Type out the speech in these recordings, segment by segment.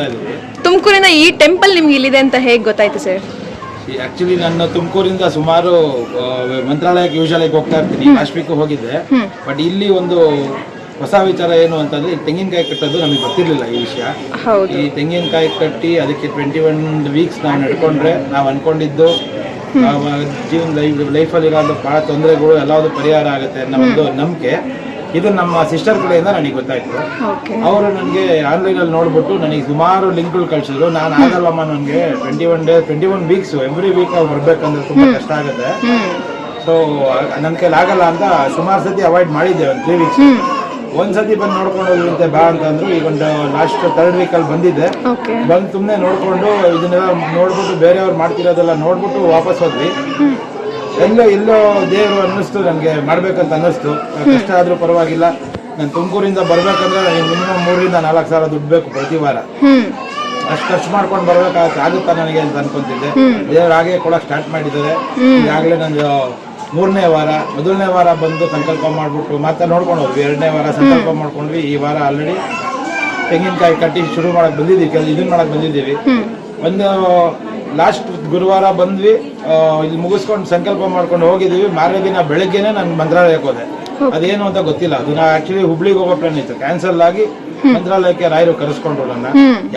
ಬರ್ತಾ ಇದ್ದೀವಿ ತುಮಕೂರಿನ ಈ ಟೆಂಪಲ್ ನಿಮ್ಗೆ ಇಲ್ಲಿದೆ ಅಂತ ಹೇಗೆ ಗೊತ್ತಾಯ್ತು ಸರ್? ಆಕ್ಚುಲಿ ನಾನು ತುಮಕೂರಿಂದ ಸುಮಾರು ಆ, ಮಂತ್ರಾಲಯಕ್ಕೆ ಯೂಶಲಾಗಿ ಹೋಗ್ತಾ ಇರ್ತೀನಿ. ಲಾಸ್ಟ್ ವೀಕ್ ಹೋಗಿದ್ದೆ. ಬಟ್ ಇಲ್ಲಿ ಒಂದು ಹೊಸ ವಿಚಾರ ಏನು ಅಂತಂದ್ರೆ ಈ ತೆಂಗಿನಕಾಯಿ ಕಟ್ಟೋದು ನಮಗೆ ಗೊತ್ತಿರಲಿಲ್ಲ ಈ ವಿಷಯ. ಹೌದು. ಈ ತೆಂಗಿನಕಾಯಿ ಕಟ್ಟಿ ಅದಕ್ಕೆ ಟ್ವೆಂಟಿ ಒನ್ ವೀಕ್ಸ್ ನಾವು ನಡ್ಕೊಂಡ್ರೆ ನಾವು ಅನ್ಕೊಂಡಿದ್ದು ಜೀವನ ಲೈಫ್ ಲೈಫಲ್ಲಿ ಇರೋ ಭಾಳ ತೊಂದರೆಗಳು ಎಲ್ಲಾವುದು ಪರಿಹಾರ ಆಗುತ್ತೆ ಅನ್ನೋ ಒಂದು ನಂಬಿಕೆ. ಇದು ನಮ್ಮ ಸಿಸ್ಟರ್ ಕಡೆಯಿಂದ ನನಗೆ ಗೊತ್ತಾಯ್ತು. ಅವರು ನನಗೆ ಆನ್ಲೈನಲ್ಲಿ ನೋಡ್ಬಿಟ್ಟು ನನಗೆ ಸುಮಾರು ಲಿಂಕ್ಗಳು ಕಳಿಸಿದ್ರು. ನಾನು ಆಗಲ್ಲಮ್ಮ ನನಗೆ twenty one day twenty one weeks every week ಅವ್ರು ಬರ್ಬೇಕಂದ್ರೆ ತುಂಬ ಕಷ್ಟ ಆಗುತ್ತೆ. ಸೊ ನನ್ನ ಕೈಲಿ ಆಗಲ್ಲ ಅಂತ ಸುಮಾರು ಸತಿ ಅವಾಯ್ಡ್ ಮಾಡಿದ್ದೆ ಒಂದು ತ್ರೀ ವೀಕ್ಸ್ ಒಂದ್ಸತಿ ಬಂದು ನೋಡ್ಕೊಂಡು ಹೋಗಿರುತ್ತೆ ಬಾ ಅಂತಂದ್ರು ಈಗ ಒಂದು ಲಾಸ್ಟ್ ಥರ್ಡ್ ವೀಕಲ್ಲಿ ಬಂದಿದ್ದೆ. ಓಕೆ ಬಂದು ಸುಮ್ಮನೆ ನೋಡ್ಕೊಂಡು ಇದನ್ನೆಲ್ಲ ನೋಡ್ಬಿಟ್ಟು ಬೇರೆಯವ್ರು ಮಾಡ್ತಿರೋದೆಲ್ಲ ನೋಡ್ಬಿಟ್ಟು ವಾಪಸ್ ಹೋದ್ವಿ. ಎಲ್ಲೋ ಎಲ್ಲೋ ದೇವರು ಅನ್ನಿಸ್ತು ನನಗೆ ಮಾಡ್ಬೇಕಂತ ಅನ್ನಿಸ್ತು. ಕಷ್ಟ ಆದ್ರೂ ಪರವಾಗಿಲ್ಲ. ನಾನು ತುಮಕೂರಿಂದ ಬರ್ಬೇಕಂದ್ರೆ ನನಗೆ ಮಿನಿಮಮ್ ಮೂರರಿಂದ ನಾಲ್ಕು ಸಾವಿರ ದುಡ್ಡು ಬೇಕು ಪ್ರತಿ ವಾರ. ಅಷ್ಟು ಖರ್ಚು ಮಾಡ್ಕೊಂಡು ಬರ್ಬೇಕಾಗತ್ತೆ ಆಗುತ್ತಾ ನನಗೆ ಅಂತ ಅನ್ಕೊಂತಿದ್ದೆ. ದೇವ್ರು ಹಾಗೆ ಕೊಡೋಕೆ ಸ್ಟಾರ್ಟ್ ಮಾಡಿದ್ದಾರೆ. ಈಗಾಗಲೇ ನಂದು ಮೂರನೇ ವಾರ ಮೊದಲನೇ ವಾರ ಬಂದು ಸಂಕಲ್ಪ ಮಾಡ್ಬಿಟ್ಟು ಮತ್ತೆ ನೋಡ್ಕೊಂಡು ಹೋದ್ವಿ. ಎರಡನೇ ವಾರ ಸಂಕಲ್ಪ ಮಾಡ್ಕೊಂಡ್ವಿ. ಈ ವಾರ ಆಲ್ರೆಡಿ ತೆಂಗಿನಕಾಯಿ ಕಟ್ಟಿ ಶುರು ಮಾಡಕ್ ಬಂದಿದ್ದೀವಿ ಕೆಲಸ ಇದನ್ನ ಮಾಡಕ್ ಬಂದಿದ್ದೀವಿ. ಒಂದು ಲಾಸ್ಟ್ ಗುರುವಾರ ಬಂದ್ವಿ ಇಲ್ಲಿ ಮುಗಿಸ್ಕೊಂಡು ಸಂಕಲ್ಪ ಮಾಡ್ಕೊಂಡು ಹೋಗಿದ್ದೀವಿ. ಮಾರನೇ ದಿನ ಬೆಳಗ್ಗೆನೆ ನಾನು ಮಂತ್ರಾಲಯಕ್ಕೆ ಹೋದೆ. ಅದೇನು ಅಂತ ಗೊತ್ತಿಲ್ಲ. ಅದು ನಾ ಆಕ್ಚುಲಿ ಹುಬ್ಳಿಗೆ ಹೋಗೋ ಪ್ಲಾನ್ ಇತ್ತು. ಕ್ಯಾನ್ಸಲ್ ಆಗಿ ಮಂತ್ರಾಲಯಕ್ಕೆ ರಾಯರು ಕರೆಸ್ಕೊಂಡ್ರು ನನ್ನ.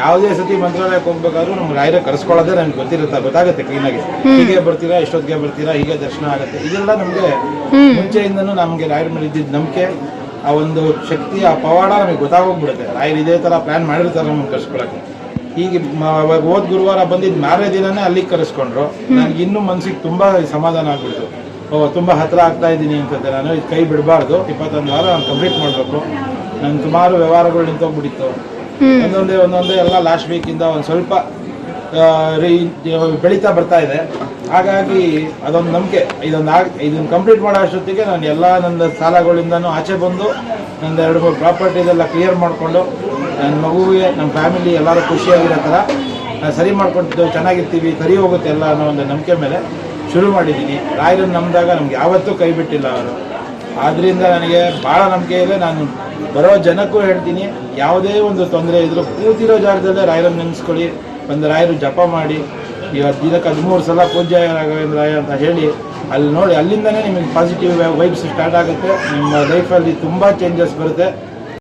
ಯಾವುದೇ ಸತಿ ಮಂತ್ರಾಲಯಕ್ಕೆ ಹೋಗ್ಬೇಕಾದ್ರೂ ನಮ್ಗೆ ರಾಯರ ಕರೆಸ್ಕೊಳ್ಳೋದೇ ನನಗೆ ಗೊತ್ತಿರುತ್ತೆ. ಗೊತ್ತಾಗುತ್ತೆ ಕ್ಲೀನಾಗಿ ಹೀಗೆ ಬರ್ತೀರಾ, ಎಷ್ಟೊತ್ತಿಗೆ ಬರ್ತೀರಾ, ಹೀಗೆ ದರ್ಶನ ಆಗುತ್ತೆ. ಇದೆಲ್ಲ ನಮಗೆ ಮುಂಚೆಯಿಂದನೂ ನಮಗೆ ರಾಯರ ಮೇಲೆ ಇದ್ದಿದ್ದ ನಂಬಿಕೆ, ಆ ಒಂದು ಶಕ್ತಿ, ಆ ಪವಾಡ ನಮಗೆ ಗೊತ್ತಾಗೋಗ್ಬಿಡುತ್ತೆ. ರಾಯರು ಇದೇ ಥರ ಪ್ಲಾನ್ ಮಾಡಿರ್ತಾರೆ ನಮ್ಮನ್ನು ಕರ್ಸ್ಕೊಳಕ್ಕೆ ಹೀಗೆ ಅವಾಗ ಹೋದ್ ಗುರುವಾರ ಬಂದಿದ್ದು ಮಾರನೇ ದಿನನೇ ಅಲ್ಲಿಗೆ ಕರೆಸ್ಕೊಂಡ್ರು. ನನಗೆ ಇನ್ನೂ ಮನ್ಸಿಗೆ ತುಂಬಾ ಸಮಾಧಾನ ಆಗ್ಬಿಡ್ತು. ಓ ತುಂಬಾ ಹತ್ರ ಆಗ್ತಾ ಇದ್ದೀನಿ ಅಂತಂದೆ. ನಾನು ಇದು ಕೈ ಬಿಡಬಾರ್ದು. ಇಪ್ಪತ್ತೊಂದು ವಾರ ನಾನು ಕಂಪ್ಲೀಟ್ ಮಾಡಬೇಕು. ನನ್ನ ಸುಮಾರು ವ್ಯವಹಾರಗಳು ನಿಂತೋಗ್ಬಿಟ್ಟಿತ್ತು. ಒಂದೊಂದೇ ಒಂದೊಂದೇ ಎಲ್ಲ ಲಾಸ್ಟ್ ವೀಕಿಂದ ಒಂದು ಸ್ವಲ್ಪ ಬೆಳೀತಾ ಬರ್ತಾ ಇದೆ. ಹಾಗಾಗಿ ಅದೊಂದು ನಂಬಿಕೆ. ಇದೊಂದು ಆಗ ಇದನ್ನು ಕಂಪ್ಲೀಟ್ ಮಾಡೋ ಅಷ್ಟೊತ್ತಿಗೆ ನಾನು ಎಲ್ಲ ನನ್ನ ಸಾಲಗಳಿಂದನೂ ಆಚೆ ಬಂದು ನಂದು ಎರಡು ಮೂರು ಪ್ರಾಪರ್ಟಿದೆಲ್ಲ ಕ್ಲಿಯರ್ ಮಾಡಿಕೊಂಡು ನನ್ನ ಮಗುವಿಗೆ, ನಮ್ಮ ಫ್ಯಾಮಿಲಿ ಎಲ್ಲರೂ ಖುಷಿಯಾಗಿರೋ ಥರ ಸರಿ ಮಾಡ್ಕೊಳ್ತಿದ್ದೆವು ಚೆನ್ನಾಗಿರ್ತೀವಿ, ಸರಿ ಹೋಗುತ್ತೆ ಎಲ್ಲ ಅನ್ನೋ ಒಂದು ನಂಬಿಕೆ ಮೇಲೆ ಶುರು ಮಾಡಿದ್ದೀನಿ. ರಾಯರು ನಂಬಿದಾಗ ನಮ್ಗೆ ಯಾವತ್ತೂ ಕೈ ಬಿಟ್ಟಿಲ್ಲ ಅವರು. ಆದ್ದರಿಂದ ನನಗೆ ಭಾಳ ನಂಬಿಕೆ ಇದೆ. ನಾನು ಬರೋ ಜನಕ್ಕೂ ಹೇಳ್ತೀನಿ, ಯಾವುದೇ ಒಂದು ತೊಂದರೆ ಇದ್ರೂ ಕೂತಿರೋ ಜಾಗದಲ್ಲೇ ರಾಯರನ್ನು ನೆನೆಸ್ಕೊಳ್ಳಿ. ಒಂದು ರಾಯರು ಜಪ ಮಾಡಿ ಇವತ್ತು ದಿನಕ್ಕೆ ಹದಿಮೂರು ಸಲ ಪೂಜ್ಯ ರಾಘವೇಂದ್ರ ರಾಯ ಅಂತ ಹೇಳಿ, ಅಲ್ಲಿ ನೋಡಿ, ಅಲ್ಲಿಂದನೇ ನಿಮಗೆ ಪಾಸಿಟಿವ್ ವೈಬ್ಸ್ ಸ್ಟಾರ್ಟ್ ಆಗುತ್ತೆ. ನಿಮ್ಮ ಲೈಫಲ್ಲಿ ತುಂಬ ಚೇಂಜಸ್ ಬರುತ್ತೆ.